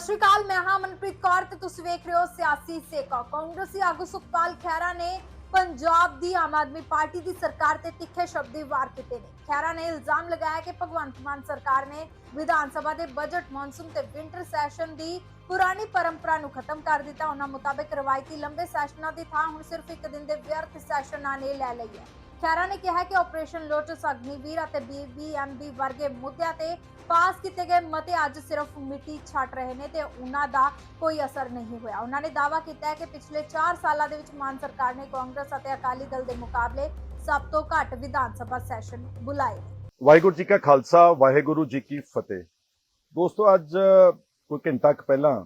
ਸਤਿ ਸ਼੍ਰੀ ਅਕਾਲ, ਮੈਂ ਹਾਂ ਮਨਪ੍ਰੀਤ ਕੌਰ ਤੇ ਤੁਸੀਂ ਵੇਖ ਰਹੇ ਹੋ ਸਿਆਸੀ ਸੇਕਾ ਕਾਂਗਰਸੀ ਆਗੂ ਸੁਖਪਾਲ ਖਹਿਰਾ ਨੇ ਪੰਜਾਬ ਦੀ ਆਮ ਆਦਮੀ ਪਾਰਟੀ ਦੀ ਸਰਕਾਰ ਤੇ ਤਿੱਖੇ ਸ਼ਬਦੀ ਵਾਰ ਕੀਤੇ ਨੇ। ਖਹਿਰਾ ਨੇ ਇਲਜ਼ਾਮ ਲਗਾਇਆ ਕਿ ਭਗਵੰਤ ਮਾਨ ਸਰਕਾਰ ਨੇ ਵਿਧਾਨ ਸਭਾ ਦੇ ਬਜਟ ਮੌਨਸੂਨ ਤੇ ਵਿੰਟਰ ਸੈਸ਼ਨ ਦੀ ਪੁਰਾਣੀ ਪਰੰਪਰਾ ਨੂੰ ਖਤਮ ਕਰ ਦਿੱਤਾ। ਉਹਨਾਂ ਮੁਤਾਬਕ ਰਵਾਇਤੀ ਲੰਬੇ ਸੈਸ਼ਨਾਂ ਦੀ ਥਾਂ ਹੁਣ ਸਿਰਫ ਇੱਕ ਦਿਨ ਦੇ ਵਿਅਰਥ ਸੈਸ਼ਨਾਂ ਨੇ ਲੈ ਲਈ ਹੈ। ਖਹਿਰਾ ਨੇ ਕਿਹਾ ਕਿ ਆਪਰੇਸ਼ਨ ਲੋਟਸ ਅਗਨੀਵੀਰ ਅਤੇ ਬੀਬੀਐਮਬੀ ਵਰਗੇ ਮੁੱਦਿਆਂ ਤੇ ਪਾਸ ਕੀਤੇ ਗਏ ਮਤੇ ਅੱਜ ਸਿਰਫ ਮਿੱਟੀ ਛੱਡ ਰਹੇ ਨੇ ਤੇ ਉਹਨਾਂ ਦਾ ਕੋਈ ਅਸਰ ਨਹੀਂ ਹੋਇਆ। ਉਹਨਾਂ ਨੇ ਦਾਅਵਾ ਕੀਤਾ ਹੈ ਕਿ ਪਿਛਲੇ 4 ਸਾਲਾਂ ਦੇ ਵਿੱਚ ਮਾਨ ਸਰਕਾਰ ਨੇ ਕਾਂਗਰਸ ਅਤੇ ਅਕਾਲੀ ਦਲ ਦੇ ਮੁਕਾਬਲੇ ਸਭ ਤੋਂ ਘੱਟ ਵਿਧਾਨ ਸਭਾ ਸੈਸ਼ਨ ਬੁਲਾਏ ਵਾਹਿਗੁਰੂ ਜੀ ਕਾ ਖਾਲਸਾ, ਵਾਹਿਗੁਰੂ ਜੀ ਕੀ ਫਤਿਹ। ਦੋਸਤੋ, ਅੱਜ, ਕੋਈ ਘੰਟਾ ਕੁ ਪਹਿਲਾਂ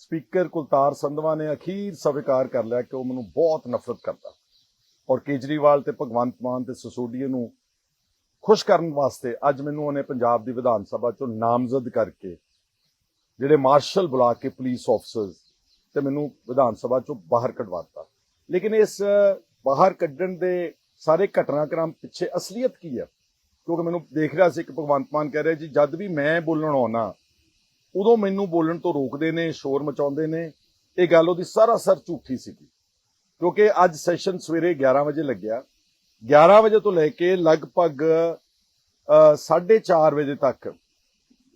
ਸਪੀਕਰ ਕੁਲਤਾਰ ਸੰਧਵਾ ਨੇ ਅਖੀਰ ਸਵੀਕਾਰ ਕਰ ਲਿਆ ਕਿ ਉਹ ਮੈਨੂੰ ਬਹੁਤ ਨਫ਼ਰਤ ਕਰਦਾ। ਔਰ ਕੇਜਰੀਵਾਲ ਤੇ ਭਗਵੰਤ ਮਾਨ ਤੇ ਸਸੋਡੀਏ ਨੂੰ ਖੁਸ਼ ਕਰਨ ਵਾਸਤੇ ਅੱਜ ਮੈਨੂੰ ਉਹਨੇ ਪੰਜਾਬ ਦੀ ਵਿਧਾਨ ਸਭਾ ਚੋਂ ਨਾਮਜ਼ਦ ਕਰਕੇ ਜਿਹੜੇ ਮਾਰਸ਼ਲ ਬੁਲਾ ਕੇ ਪੁਲਿਸ ਆਫਸਰਸ ਤੇ ਮੈਨੂੰ ਵਿਧਾਨ ਸਭਾ ਚੋਂ ਬਾਹਰ ਕਢਵਾਤਾ ਲੇਕਿਨ ਇਸ ਬਾਹਰ ਕੱਢਣ ਦੇ ਸਾਰੇ ਘਟਨਾਕ੍ਰਮ ਪਿੱਛੇ ਅਸਲੀਅਤ ਕੀ ਹੈ? ਕਿਉਂਕਿ ਮੈਨੂੰ ਦੇਖ ਰਿਹਾ ਸੀ ਕਿ ਭਗਵੰਤ ਮਾਨ ਕਹਿ ਰਿਹਾ ਜੀ, ਜਦ ਵੀ ਮੈਂ ਬੋਲਣ ਆਉਣਾ, ਉਦੋਂ ਮੈਨੂੰ ਬੋਲਣ ਤੋਂ ਰੋਕਦੇ ਨੇ, ਸ਼ੋਰ ਮਚਾਉਂਦੇ ਨੇ। ਇਹ ਗੱਲ ਉਹਦੀ ਸਰਾਸਰ ਝੂਠੀ ਸੀਗੀ। ਕਿਉਂਕਿ ਅੱਜ ਸੈਸ਼ਨ ਸਵੇਰੇ 11 ਵਜੇ ਲੱਗਿਆ। 11 ਵਜੇ ਤੋਂ ਲੈ ਕੇ ਲਗਭਗ 4:30 ਵਜੇ ਤੱਕ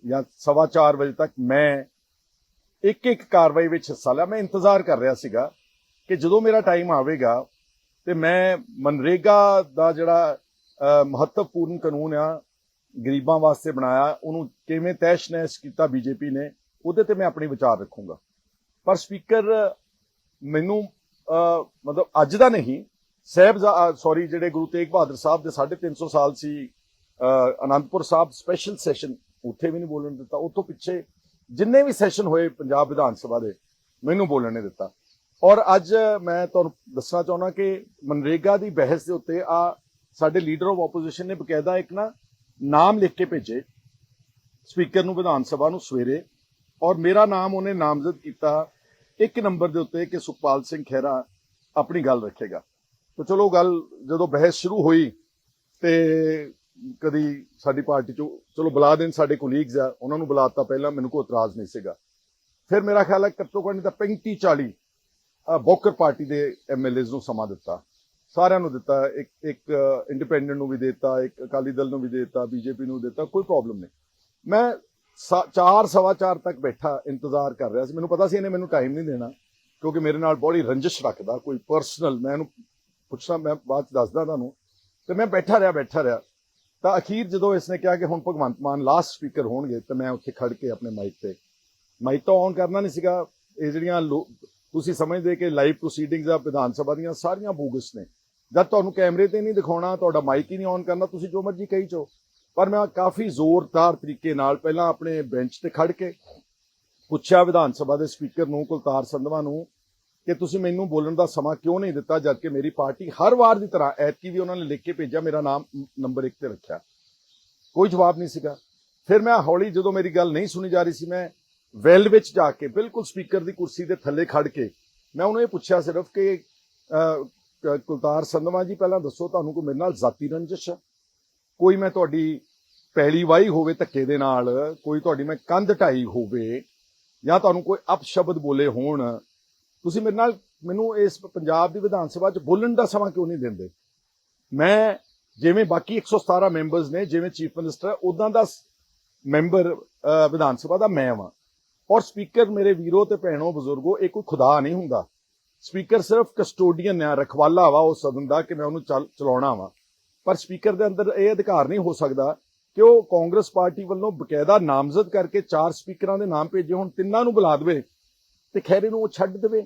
ਜਾਂ ਸਵਾ ਚਾਰ ਵਜੇ ਤੱਕ ਮੈਂ ਇੱਕ ਇੱਕ ਕਾਰਵਾਈ ਵਿੱਚ ਹਿੱਸਾ ਲਿਆ। ਮੈਂ ਇੰਤਜ਼ਾਰ ਕਰ ਰਿਹਾ ਸੀਗਾ ਕਿ ਜਦੋਂ ਮੇਰਾ ਟਾਈਮ ਆਵੇਗਾ ਤੇ ਮੈਂ ਮਨਰੇਗਾ ਦਾ ਜਿਹੜਾ ਮਹੱਤਵਪੂਰਨ ਕਾਨੂੰਨ ਆ, ਗਰੀਬਾਂ ਵਾਸਤੇ ਬਣਾਇਆ, ਉਹਨੂੰ ਕਿਵੇਂ ਤੈਸ਼-ਨੈਸ਼ ਕੀਤਾ ਬੀਜੇਪੀ ਨੇ, ਉਹਦੇ ਤੇ ਮੈਂ ਆਪਣੀ ਵਿਚਾਰ ਰੱਖੂੰਗਾ। ਪਰ ਸਪੀਕਰ, ਮੈਨੂੰ ਮਤਲਬ ਅੱਜ ਦਾ ਨਹੀਂ ਸਾਹਿਬ ਸੌਰੀ ਜਿਹੜੇ ਗੁਰੂ ਤੇਗ ਬਹਾਦਰ ਸਾਹਿਬ ਦੇ 350 ਸਾਲ ਸੀ ਅਨੰਦਪੁਰ ਸਾਹਿਬ ਸਪੈਸ਼ਲ ਸੈਸ਼ਨ ਉੱਥੇ ਵੀ ਨਹੀਂ ਬੋਲਣ ਦਿੱਤਾ ਉਤੋਂ ਪਿੱਛੇ ਜਿੰਨੇ ਵੀ ਸੈਸ਼ਨ ਹੋਏ ਪੰਜਾਬ ਵਿਧਾਨ ਸਭਾ ਦੇ, ਮੈਨੂੰ ਬੋਲਣ ਨਹੀਂ ਦਿੱਤਾ। ਔਰ ਅੱਜ ਮੈਂ ਤੁਹਾਨੂੰ ਦੱਸਣਾ ਚਾਹੁੰਦਾ ਕਿ ਮਨਰੇਗਾ ਦੀ ਬਹਿਸ ਦੇ ਉੱਤੇ ਆ ਸਾਡੇ ਲੀਡਰ ਆਫ ਆਪੋਜੀਸ਼ਨ ਨੇ ਬਕਾਇਦਾ ਇੱਕ ਨਾ ਨਾਮ ਲਿਖ ਕੇ ਭੇਜੇ ਸਪੀਕਰ ਨੂੰ ਵਿਧਾਨ ਸਭਾ ਨੂੰ ਸਵੇਰੇ, ਔਰ ਮੇਰਾ ਨਾਮ ਉਹਨੇ ਨਾਮਜ਼ਦ ਕੀਤਾ ਇੱਕ ਨੰਬਰ ਦੇ ਉੱਤੇ ਕਿ ਸੁਖਪਾਲ ਸਿੰਘ ਖਹਿਰਾ ਆਪਣੀ ਗੱਲ ਰੱਖੇਗਾ। ਤਾਂ ਚਲੋ ਗੱਲ ਜਦੋਂ ਬਹਿਸ ਸ਼ੁਰੂ ਹੋਈ ਤੇ ਕਦੀ ਸਾਡੀ ਪਾਰਟੀ ਚੋਂ ਚਲੋ ਬੁਲਾ ਦੇਣ ਸਾਡੇ ਕੋਲੀਗਸ ਆ, ਉਹਨਾਂ ਨੂੰ ਬੁਲਾਤਾ ਪਹਿਲਾਂ, ਮੈਨੂੰ ਕੋਈ ਇਤਰਾਜ਼ ਨਹੀਂ ਸੀਗਾ। ਫਿਰ ਮੇਰਾ ਖਿਆਲ ਹੈ ਘੱਟੋ ਘੱਟ ਤਾਂ 35 40 ਬੋਕਰ ਪਾਰਟੀ ਦੇ ਐਮਐਲਏਜ਼ ਨੂੰ ਸਮਾਂ ਦਿੱਤਾ। ਸਾਰਿਆਂ ਨੂੰ ਦਿੱਤਾ, ਇੱਕ ਇੱਕ ਇੰਡੀਪੈਂਡੈਂਟ ਨੂੰ ਵੀ ਦਿੱਤਾ, ਇੱਕ ਅਕਾਲੀ ਦਲ ਨੂੰ ਵੀ ਦਿੱਤਾ, ਬੀਜੇਪੀ ਨੂੰ ਦਿੱਤਾ, ਕੋਈ ਪ੍ਰੋਬਲਮ ਨਹੀਂ। ਮੈਂ 4 ਸਵਾ 4 ਤੱਕ ਬੈਠਾ ਇੰਤਜ਼ਾਰ ਕਰ ਰਿਹਾ ਸੀ। ਮੈਨੂੰ ਪਤਾ ਸੀ ਇਹਨੇ ਮੈਨੂੰ ਟਾਈਮ ਨਹੀਂ ਦੇਣਾ, ਕਿਉਂਕਿ ਮੇਰੇ ਨਾਲ ਬੜੀ ਰੰਜਿਸ਼ ਰੱਖਦਾ, ਕੋਈ ਪਰਸਨਲ ਮੈਂ ਇਹਨੂੰ ਪੁੱਛਣਾ ਮੈਂ ਬਾਅਦ ਚ ਦੱਸਦਾ ਤੁਹਾਨੂੰ। ਤੇ ਮੈਂ ਬੈਠਾ ਰਿਹਾ ਬੈਠਾ ਰਿਹਾ। ਤਾਂ ਅਖੀਰ ਜਦੋਂ ਇਸਨੇ ਕਿਹਾ ਕਿ ਹੁਣ ਭਗਵੰਤ ਮਾਨ ਲਾਸਟ ਸਪੀਕਰ ਹੋਣਗੇ, ਤਾਂ ਮੈਂ ਉੱਥੇ ਖੜ ਕੇ ਆਪਣੇ ਮਾਈਕ ਤੇ ਮਾਈਕ ਤਾਂ ਔਨ ਕਰਨਾ ਨਹੀਂ ਸੀਗਾ। ਇਹ ਜਿਹੜੀਆਂ ਲੋ- ਤੁਸੀਂ ਸਮਝਦੇ ਕਿ ਲਾਈਵ ਪ੍ਰੋਸੀਡਿੰਗਸ ਆ, ਵਿਧਾਨ ਸਭਾ ਦੀਆਂ, ਸਾਰੀਆਂ ਬੋਗਸ ਨੇ। ਜਦ ਤੁਹਾਨੂੰ ਕੈਮਰੇ ਤੇ ਨਹੀਂ ਦਿਖਾਉਣਾ, ਤੁਹਾਡਾ ਮਾਈਕ ਹੀ ਨਹੀਂ ਔਨ ਕਰਨਾ, ਤੁਸੀਂ ਜੋ ਮਰਜ਼ੀ ਕਹੀ ਚੋ ਪਰ ਮੈਂ ਕਾਫੀ ਜ਼ੋਰਦਾਰ ਤਰੀਕੇ ਨਾਲ ਪਹਿਲਾਂ ਆਪਣੇ ਬੈਂਚ ਤੇ ਖੜ ਕੇ ਪੁੱਛਿਆ ਵਿਧਾਨ ਸਭਾ ਦੇ ਸਪੀਕਰ ਨੂੰ, ਕੁਲਤਾਰ ਸੰਧਵਾ ਨੂੰ, ਕਿ ਤੁਸੀਂ ਮੈਨੂੰ ਬੋਲਣ ਦਾ ਸਮਾਂ ਕਿਉਂ ਨਹੀਂ ਦਿੱਤਾ, ਜਦ ਕਿ ਮੇਰੀ ਪਾਰਟੀ ਹਰ ਵਾਰ ਦੀ ਤਰ੍ਹਾਂ ਐਤਕੀ ਵੀ ਉਹਨਾਂ ਨੇ ਲਿਖ ਕੇ ਭੇਜਿਆ, ਮੇਰਾ ਨਾਮ ਨੰਬਰ 1 ਤੇ ਰੱਖਿਆ। ਕੋਈ ਜਵਾਬ ਨਹੀਂ ਸੀਗਾ। ਫਿਰ ਮੈਂ ਹੌਲੀ ਜਦੋਂ ਮੇਰੀ ਗੱਲ ਨਹੀਂ ਸੁਣੀ ਜਾ ਰਹੀ ਸੀ, ਮੈਂ ਵੈਲ ਵਿੱਚ ਜਾ ਕੇ ਬਿਲਕੁਲ ਸਪੀਕਰ ਦੀ ਕੁਰਸੀ ਦੇ ਥੱਲੇ ਖੜ ਕੇ ਮੈਂ ਉਹਨੂੰ ਇਹ ਪੁੱਛਿਆ ਸਿਰਫ ਕਿ, ਕੁਲਤਾਰ ਸੰਧਵਾ ਜੀ ਪਹਿਲਾਂ ਦੱਸੋ, ਤੁਹਾਨੂੰ ਕੋਈ ਮੇਰੇ ਨਾਲ ਜ਼ਾਤੀ ਰੰਜਿਸ਼ ਹੈ? ਕੋਈ ਮੈਂ ਤੁਹਾਡੀ ਪੈਲੀ ਵਾਈ ਹੋਵੇ ਧੱਕੇ ਦੇ ਨਾਲ, ਕੋਈ ਤੁਹਾਡੀ ਮੈਂ ਕੰਧ ਢਾਈ ਹੋਵੇ, ਜਾਂ ਤੁਹਾਨੂੰ ਕੋਈ ਅਪਸ਼ਬਦ ਬੋਲੇ ਹੋਣ, ਤੁਸੀਂ ਮੇਰੇ ਨਾਲ ਮੈਨੂੰ ਇਸ ਪੰਜਾਬ ਦੀ ਵਿਧਾਨ ਸਭਾ 'ਚ ਬੋਲਣ ਦਾ ਸਮਾਂ ਕਿਉਂ ਨਹੀਂ ਦਿੰਦੇ? ਮੈਂ ਜਿਵੇਂ ਬਾਕੀ 117 ਮੈਂਬਰਸ ਨੇ, ਜਿਵੇਂ ਚੀਫ ਮਿਨਿਸਟਰ ਉਦਾਂ ਦਾ ਮੈਂਬਰ ਵਿਧਾਨ ਸਭਾ ਦਾ ਮੈਂ ਵਾਂ। ਔਰ ਸਪੀਕਰ ਮੇਰੇ ਵੀਰੋ ਤੇ ਭੈਣੋ ਬਜ਼ੁਰਗੋ, ਇਹ ਕੋਈ ਖੁਦਾ ਨਹੀਂ ਹੁੰਦਾ। ਸਪੀਕਰ ਸਿਰਫ ਕਸਟੋਡੀਅਨ ਆ, ਰਖਵਾਲਾ ਵਾ ਉਹ ਸਦਨ ਦਾ ਕਿ ਮੈਂ ਉਹਨੂੰ ਚੱਲ- ਚਲਾਉਣਾ ਵਾ। ਪਰ ਸਪੀਕਰ ਦੇ ਅੰਦਰ ਇਹ ਅਧਿਕਾਰ ਨਹੀਂ ਹੋ ਸਕਦਾ ਕਿ ਉਹ ਕਾਂਗਰਸ ਪਾਰਟੀ ਵੱਲੋਂ ਬਕਾਇਦਾ ਨਾਮਜ਼ਦ ਕਰਕੇ ਚਾਰ ਸਪੀਕਰਾਂ ਦੇ ਨਾਮ ਭੇਜੇ ਹੁਣ, ਤਿੰਨਾਂ ਨੂੰ ਬੁਲਾ ਦੇਵੇ ਤੇ ਖੈਰੇ ਨੂੰ ਉਹ ਛੱਡ ਦੇਵੇ।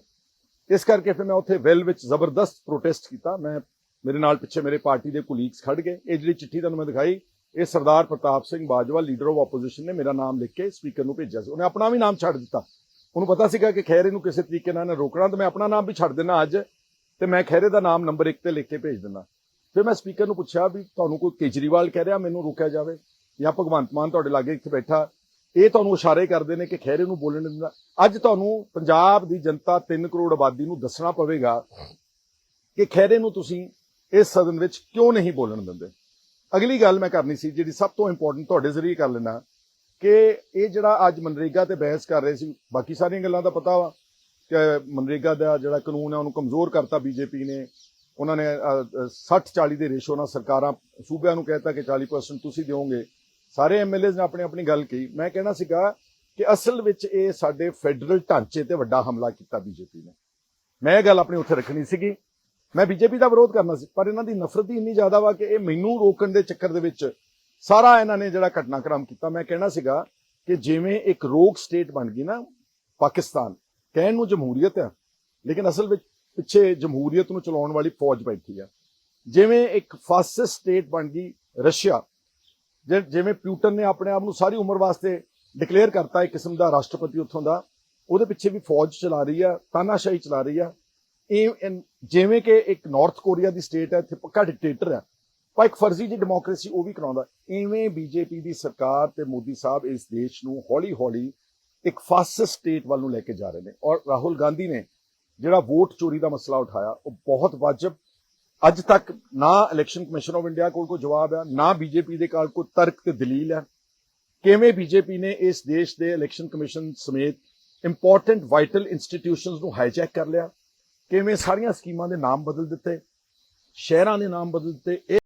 ਇਸ ਕਰਕੇ ਫਿਰ ਮੈਂ ਉੱਥੇ ਵੈਲ ਵਿੱਚ ਜ਼ਬਰਦਸਤ ਪ੍ਰੋਟੈਸਟ ਕੀਤਾ। ਮੈਂ ਮੇਰੇ ਨਾਲ ਪਿੱਛੇ ਮੇਰੇ ਪਾਰਟੀ ਦੇ ਕੁਲੀਗਸ ਖੜ ਗਏ। ਇਹ ਜਿਹੜੀ ਚਿੱਠੀ ਤੁਹਾਨੂੰ ਮੈਂ ਦਿਖਾਈ, ਇਹ Sardar Partap Singh Bajwa leader of opposition ਨੇ ਮੇਰਾ ਨਾਮ ਲਿਖ ਕੇ ਸਪੀਕਰ ਨੂੰ ਭੇਜਿਆ ਸੀ। ਉਹਨੇ ਆਪਣਾ ਵੀ ਨਾਮ ਛੱਡ ਦਿੱਤਾ। ਉਹਨੂੰ ਪਤਾ ਸੀਗਾ ਕਿ ਖੈਰੇ ਨੂੰ ਕਿਸੇ ਤਰੀਕੇ ਨਾਲ ਨਾ ਰੋਕਣਾ, ਤੇ ਮੈਂ ਆਪਣਾ ਨਾਮ ਵੀ ਛੱਡ ਦੇਣਾ ਅੱਜ। ਤੇ ਮੈਂ ਖੈਰੇ ਦਾ ਨਾਮ ਨੰਬਰ 1 ਤੇ ਲਿਖ ਕੇ ਭੇਜ ਦਿੰਦਾ। ਫਿਰ ਮੈਂ ਸਪੀਕਰ ਨੂੰ ਪੁੱਛਿਆ ਵੀ ਤੁਹਾਨੂੰ ਕੋਈ ਕੇਜਰੀਵਾਲ ਕਹਿ ਰਿਹਾ ਮੈਨੂੰ ਰੋਕਿਆ ਜਾਵੇ ਜਾਂ ਭਗਵੰਤ ਮਾਨ ਤੁਹਾਡੇ ਲਾਗੇ ਇੱਥੇ ਬੈਠਾ, ਇਹ ਤੁਹਾਨੂੰ ਇਸ਼ਾਰੇ ਕਰਦੇ ਨੇ ਕਿ ਖੈਰੇ ਨੂੰ ਬੋਲਣ ਨਹੀਂ ਦਿੰਦਾ। ਅੱਜ ਤੁਹਾਨੂੰ ਪੰਜਾਬ ਦੀ ਜਨਤਾ 3 ਕਰੋੜ ਆਬਾਦੀ ਨੂੰ ਦੱਸਣਾ ਪਵੇਗਾ ਕਿ ਖੈਰੇ ਨੂੰ ਤੁਸੀਂ ਇਸ ਸਦਨ ਵਿੱਚ ਕਿਉਂ ਨਹੀਂ ਬੋਲਣ ਦਿੰਦੇ? ਅਗਲੀ ਗੱਲ ਮੈਂ ਕਰਨੀ ਸੀ, ਜਿਹੜੀ ਸਭ ਤੋਂ ਇੰਪੋਰਟੈਂਟ ਤੁਹਾਡੇ ਜ਼ਰੀਏ ਕਰ ਲੈਣਾ ਕਿ ਇਹ ਜਿਹੜਾ ਅੱਜ ਮਨਰੇਗਾ ਤੇ ਬਹਿਸ ਕਰ ਰਹੇ ਸੀ, ਬਾਕੀ ਸਾਰੀਆਂ ਗੱਲਾਂ ਦਾ ਪਤਾ ਵਾ ਕਿ ਮਨਰੇਗਾ ਦਾ ਜਿਹੜਾ ਕਾਨੂੰਨ ਹੈ ਉਹਨੂੰ ਕਮਜ਼ੋਰ ਕਰਤਾ ਬੀਜੇਪੀ ਨੇ। ਉਹਨਾਂ ਨੇ 60 40 ਦੇ ਰੇਸ਼ੋ ਨਾਲ ਸਰਕਾਰਾਂ ਸੂਬਿਆਂ ਨੂੰ ਕਹਿਤਾ ਕਿ 40% ਤੁਸੀਂ ਦਿਓਗੇ। ਸਾਰੇ ਐਮਐਲਏਜ਼ ਨੇ ਆਪਣੀ ਆਪਣੀ ਗੱਲ ਕਹੀ। ਮੈਂ ਕਹਿਣਾ ਸੀਗਾ ਕਿ ਅਸਲ ਵਿੱਚ ਇਹ ਸਾਡੇ ਫੈਡਰਲ ਢਾਂਚੇ ਤੇ ਵੱਡਾ ਹਮਲਾ ਕੀਤਾ ਬੀਜੇਪੀ ਨੇ। ਮੈਂ ਇਹ ਗੱਲ ਆਪਣੀ ਉੱਥੇ ਰੱਖਣੀ ਸੀਗੀ। ਮੈਂ ਬੀਜੇਪੀ ਦਾ ਵਿਰੋਧ ਕਰਨਾ ਸੀ, ਪਰ ਇਹਨਾਂ ਦੀ ਨਫ਼ਰਤ ਹੀ ਇੰਨੀ ਜ਼ਿਆਦਾ ਵਾ ਕਿ ਇਹ ਮੈਨੂੰ ਰੋਕਣ ਦੇ ਚੱਕਰ ਦੇ ਵਿੱਚ ਸਾਰਾ ਇਹਨਾਂ ਨੇ ਜਿਹੜਾ ਘਟਨਾਕ੍ਰਮ ਕੀਤਾ। ਮੈਂ ਕਹਿਣਾ ਸੀਗਾ ਕਿ ਜਿਵੇਂ ਇੱਕ ਰੋਗ ਸਟੇਟ ਬਣ ਗਈ ਨਾ ਪਾਕਿਸਤਾਨ, ਕਹਿਣ ਨੂੰ ਜਮਹੂਰੀਅਤ ਹੈ ਲੇਕਿਨ ਅਸਲ ਵਿੱਚ ਪਿੱਛੇ ਜਮਹੂਰੀਅਤ ਨੂੰ ਚਲਾਉਣ ਵਾਲੀ ਫੌਜ ਬੈਠੀ ਆ। ਜਿਵੇਂ ਇੱਕ ਫਾਸਿਸਟ ਸਟੇਟ ਬਣ ਗਈ ਰਸ਼ੀਆ, ਜਿ- ਜਿਵੇਂ ਪਿਊਟਨ ਨੇ ਆਪਣੇ ਆਪ ਨੂੰ ਸਾਰੀ ਉਮਰ ਵਾਸਤੇ ਡਿਕਲੇਅਰ ਕਰਤਾ ਇੱਕ ਕਿਸਮ ਦਾ ਰਾਸ਼ਟਰਪਤੀ ਉੱਥੋਂ ਦਾ, ਉਹਦੇ ਪਿੱਛੇ ਵੀ ਫੌਜ ਚਲਾ ਰਹੀ ਆ, ਤਾਨਾਸ਼ਾਹੀ ਚਲਾ ਰਹੀ ਆ। ਇਹ ਇਨ- ਜਿਵੇਂ ਕਿ ਇੱਕ ਨਾਰਥ ਕੋਰੀਆ ਦੀ ਸਟੇਟ ਹੈ ਇੱਥੇ ਪੱਕਾ ਡਿਕਟੇਟਰ ਹੈ ਪਰ ਇੱਕ ਫਰਜ਼ੀ ਜੀ ਡੈਮੋਕ੍ਰੇਸੀ ਉਹ ਵੀ ਕਰਾਉਂਦਾ। ਇਵੇਂ ਬੀਜੇਪੀ ਦੀ ਸਰਕਾਰ ਤੇ ਮੋਦੀ ਸਾਹਿਬ ਇਸ ਦੇਸ਼ ਨੂੰ ਹੌਲੀ-ਹੌਲੀ ਇੱਕ ਫਾਸਿਸਟ ਸਟੇਟ ਵੱਲ ਨੂੰ ਲੈ ਕੇ ਜਾ ਰਹੇ ਨੇ। ਔਰ ਰਾਹੁਲ ਗਾਂਧੀ ਨੇ ਜਿਹੜਾ ਵੋਟ ਚੋਰੀ ਦਾ ਮਸਲਾ ਉਠਾਇਆ, ਉਹ ਬਹੁਤ ਵਾਜਬ ਅੱਜ ਤੱਕ ਨਾ ਇਲੈਕਸ਼ਨ ਕਮਿਸ਼ਨ ਆਫ ਇੰਡੀਆ ਕੋਲ ਕੋਈ ਜਵਾਬ ਹੈ, ਨਾ ਬੀਜੇਪੀ ਦੇ ਕੋਲ ਕੋਈ ਤਰਕ ਤੇ ਦਲੀਲ ਹੈ। ਕਿਵੇਂ ਬੀਜੇਪੀ ਨੇ ਇਸ ਦੇਸ਼ ਦੇ ਇਲੈਕਸ਼ਨ ਕਮਿਸ਼ਨ ਸਮੇਤ ਇੰਪੋਰਟੈਂਟ ਵਾਈਟਲ ਇੰਸਟੀਟਿਊਸ਼ਨਸ ਨੂੰ ਹਾਈਜੈਕ ਕਰ ਲਿਆ? ਕਿਵੇਂ ਸਾਰੀਆਂ ਸਕੀਮਾਂ ਦੇ ਨਾਮ ਬਦਲ ਦਿੱਤੇ? ਸ਼ਹਿਰਾਂ ਦੇ ਨਾਮ ਬਦਲ ਦਿੱਤੇ?